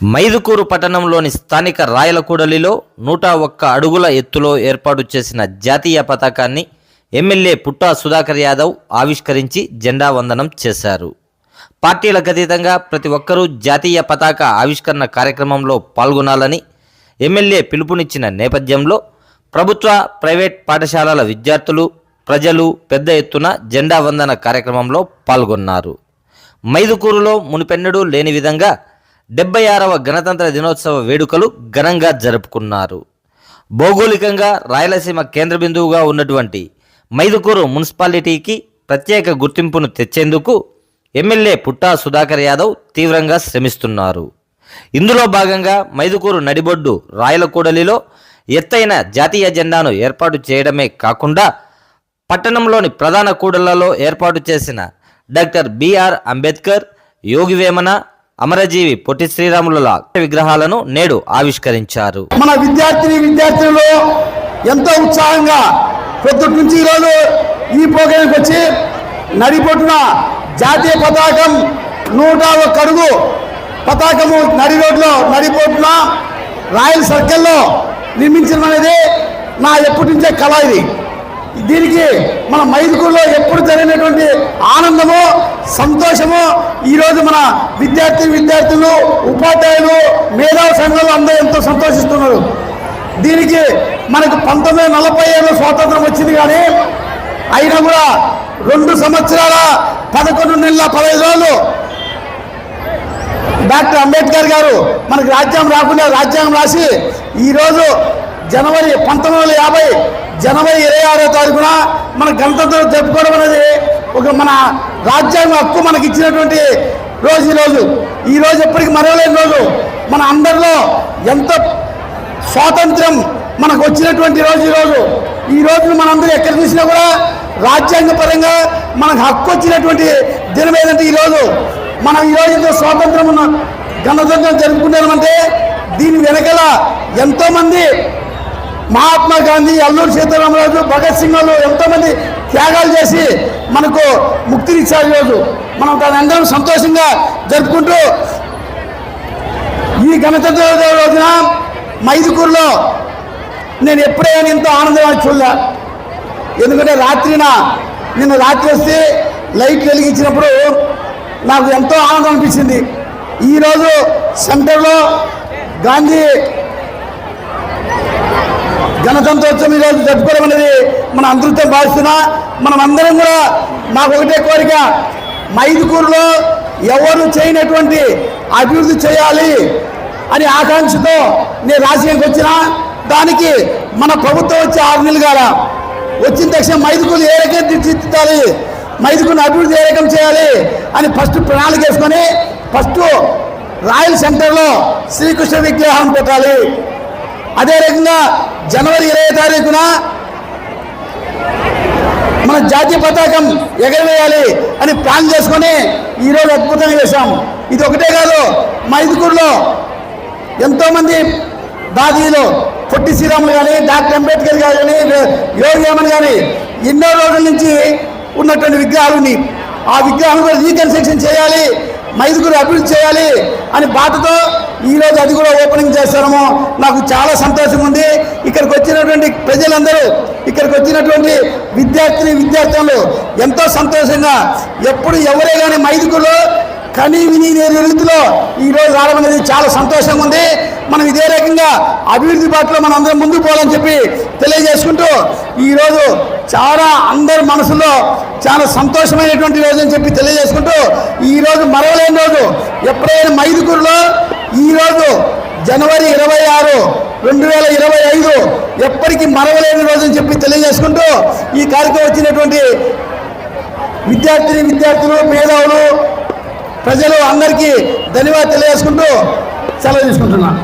మైదుకూరు పట్టణంలోని స్థానిక రాయలకూడలిలో నూట ఒక్క అడుగుల ఎత్తులో ఏర్పాటు చేసిన జాతీయ పతాకాన్ని ఎమ్మెల్యే పుట్టా సుధాకర్ యాదవ్ ఆవిష్కరించి జెండా వందనం చేశారు. పార్టీలకు అతీతంగా ప్రతి ఒక్కరూ జాతీయ పతాక ఆవిష్కరణ కార్యక్రమంలో పాల్గొనాలని ఎమ్మెల్యే పిలుపునిచ్చిన నేపథ్యంలో ప్రభుత్వ ప్రైవేట్ పాఠశాలల విద్యార్థులు ప్రజలు పెద్ద ఎత్తున జెండా వందన కార్యక్రమంలో పాల్గొన్నారు. మైదుకూరులో మునిపెన్నడూ లేని విధంగా డెబ్బై ఆరవ గణతంత్ర దినోత్సవ వేడుకలు ఘనంగా జరుపుకున్నారు. భౌగోళికంగా రాయలసీమ కేంద్ర బిందువుగా ఉన్నటువంటి మైదుకూరు మున్సిపాలిటీకి ప్రత్యేక గుర్తింపును తెచ్చేందుకు ఎమ్మెల్యే పుట్టా సుధాకర్ యాదవ్ తీవ్రంగా శ్రమిస్తున్నారు. ఇందులో భాగంగా మైదుకూరు నడిబొడ్డు రాయలకూడలిలో ఎత్తైన జాతీయ జెండాను ఏర్పాటు చేయడమే కాకుండా పట్టణంలోని ప్రధాన కూడళ్ళలో ఏర్పాటు చేసిన డాక్టర్ బిఆర్ అంబేద్కర్ యోగివేమన అమరజీవి పొట్టి శ్రీరాముల విగ్రహాలను నేడు ఆవిష్కరించారు. మన విద్యార్థిని విద్యార్థులు ఎంతో ఉత్సాహంగా పొద్దుటి నుంచి ఈరోజు ఈ ప్రోగ్రాంకి వచ్చి నడిపొట్టున జాతీయ పతాకం నూట ఒక్క అడుగు పతాకము నడి రోడ్లో నడిపోటున రాయల్ సర్కిల్లో నిర్మించడం అనేది నా ఎప్పటి నుంచే కళ ఇది. దీనికి మన మైదుకూరులో ఎప్పుడు జరిగినటువంటి ఆనందము సంతోషము ఈరోజు మన విద్యార్థి విద్యార్థులు ఉపాధ్యాయులు మేధావి సంఘాలు అందరూ ఎంతో సంతోషిస్తున్నారు. దీనికి మనకు పంతొమ్మిది నలభై ఏళ్ళు స్వాతంత్రం వచ్చింది కానీ అయినా కూడా రెండు సంవత్సరాల పదకొండు నెలల పదహైదు రోజులు డాక్టర్ అంబేద్కర్ గారు మనకు రాజ్యాంగం రాకుండా రాజ్యాంగం రాసి ఈరోజు జనవరి పంతొమ్మిది వందల యాభై జనవరి ఇరవై ఆరో తారీఖున మన గణతంత్రం జరుపుకోవడం అనేది ఒక మన రాజ్యాంగ హక్కు మనకి ఇచ్చినటువంటి రోజు ఈ రోజు. ఈ రోజు ఎప్పటికీ మరవలేని రోజు. మన అందరిలో ఎంత స్వాతంత్రం మనకు వచ్చినటువంటి రోజు ఈరోజు ఈ రోజును మనందరూ ఎక్కడ చూసినా కూడా రాజ్యాంగ పరంగా మనకు హక్కు వచ్చినటువంటి దినం ఏదంటే ఈ రోజు. మనం ఈ రోజు స్వాతంత్రం ఉన్న గణతంత్రం జరుపుకుంటామంటే దీని వెనకాల ఎంతోమంది మహాత్మా గాంధీ అల్లూరి సీతారామరాజు భగత్ సింగ్ వాళ్ళు ఎంతోమంది త్యాగాలు చేసి మనకు ముక్తినిచ్చారు ఈరోజు. మనం దాని అందరం సంతోషంగా జరుపుకుంటూ ఈ గణతంత్ర రోజున మైదుకూరులో నేను ఎప్పుడైనా ఇంత ఆనందంగా చూడలే. ఎందుకంటే రాత్రిన నిన్న రాత్రి వస్తే లైట్ వెలిగించినప్పుడు నాకు ఎంతో ఆనందం అనిపించింది. ఈరోజు సెంటర్లో గాంధీ గణతంత్రోత్సవం ఈరోజు జరుపుకోవడం అనేది మన అందరితో భావిస్తున్నా. మనం అందరం కూడా మాకు ఒకటే కోరిక మైదుకూరులో ఎవరు చేయనటువంటి అభివృద్ధి చేయాలి అని ఆకాంక్షతో నేను రాజకీయానికి వచ్చిన. దానికి మన ప్రభుత్వం వచ్చి ఆరు నెలలు కాల. వచ్చిన తక్షణ మైదుకూరు ఏ రకం తీర్చిదిద్దాలి? మైదుకూరుని అభివృద్ధి ఏ రకం చేయాలి? అని ఫస్ట్ ప్రణాళిక వేసుకొని ఫస్ట్ రాయల్ సెంటర్లో శ్రీకృష్ణ విగ్రహం పెట్టాలి. అదే రకంగా జనవరి ఇరవై తారీఖున మన జాతీయ పతాకం ఎగరవేయాలి అని ప్లాన్ చేసుకొని ఈరోజు అద్భుతంగా చేశాము. ఇది ఒకటే కాదు మైదుకూరులో ఎంతోమంది దాదీలు పొట్టి శ్రీరాములు కానీ డాక్టర్ అంబేద్కర్ గారు కానీ యోగి వేమన్ కానీ ఎన్నో రోజుల నుంచి ఉన్నటువంటి విగ్రహాలని ఆ విగ్రహాలను కూడా రీకన్స్ట్రక్షన్ చేయాలి మైదుగురు అభివృద్ధి చేయాలి అని బాటతో ఈరోజు అది కూడా ఓపెనింగ్ చేస్తాము నాకు చాలా సంతోషం ఉంది ఇక్కడికి వచ్చినటువంటి ప్రజలందరూ ఇక్కడికి వచ్చినటువంటి విద్యార్థిని విద్యార్థులు ఎంతో సంతోషంగా ఎప్పుడు ఎవరే కానీ మైదుగులో కనీ విని లేని రీతిలో ఈరోజు రావడం అనేది చాలా సంతోషంగా ఉంది మనం ఇదే రకంగా అభివృద్ధి బాటలో మనం అందరం ముందుకు పోవాలని చెప్పి తెలియజేసుకుంటూ ఈరోజు చాలా అందరి మనసులో చాలా సంతోషమైనటువంటి రోజు అని చెప్పి తెలియజేసుకుంటూ ఈరోజు మరవలేని రోజు. ఎప్పుడైనా మైదుకూరులో జనవరి ఇరవై ఆరు రెండు వేల ఇరవై ఐదు ఎప్పటికీ మరవలేని రోజు చెప్పి తెలియజేసుకుంటూ ఈ కార్యక్రమం వచ్చినటువంటి విద్యార్థిని విద్యార్థులు మేధావులు ప్రజలు అందరికీ ధన్యవాదాలు తెలియజేసుకుంటూ సెలవు తీసుకుంటున్నాను.